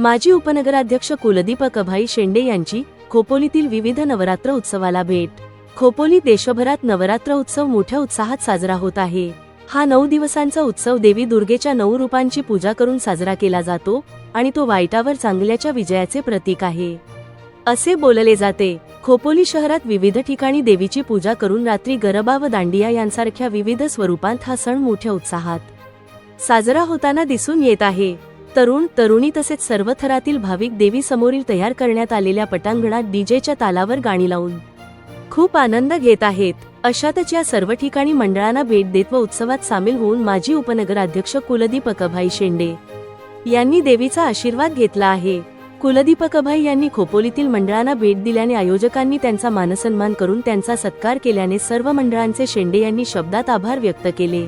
माजी उपनगराध्यक्ष कुलदीप कभाई शेंडे यांची खोपोलीतील विविध नवरात्र उत्सवाला भेट. खोपोली देशभरात नवरात्र उत्सव मोठ्या उत्साहात साजरा होत आहे. हा नऊ दिवसांचा उत्सव देवी दुर्गेच्या नऊ रूपांची पूजा करून साजरा केला जातो आणि तो वाईटावर चांगल्याच्या विजयाचे प्रतीक आहे. असे बोलले जाते खोपोली शहरात विविध ठिकाणी देवीची पूजा करून रात्री गरबा व दांडिया यांसारख्या विविध स्वरूपांत हा सण मोठ्या उत्साहात साजरा होताना दिसून येत आहे. तरुण तरुणी तसेच सर्व थरातील भाविक देवी समोरील तयार करण्यात आलेल्या पटांगणात डीजेच्या तालावर गाणी लावून खूप आनंद घेत आहेत. अशातच या सर्व ठिकाणी मंडळांना भेट देत व उत्सवात सामील होऊन माजी उपनगराध्यक्ष कुलदीपकभाई शेंडे यांनी देवीचा आशीर्वाद घेतला आहे. कुलदीपकभाई यांनी खोपोलीतील मंडळांना भेट दिल्याने आयोजकांनी त्यांचा मानसन्मान करून त्यांचा सत्कार केल्याने सर्व मंडळांचे शेंडे यांनी शब्दात आभार व्यक्त केले.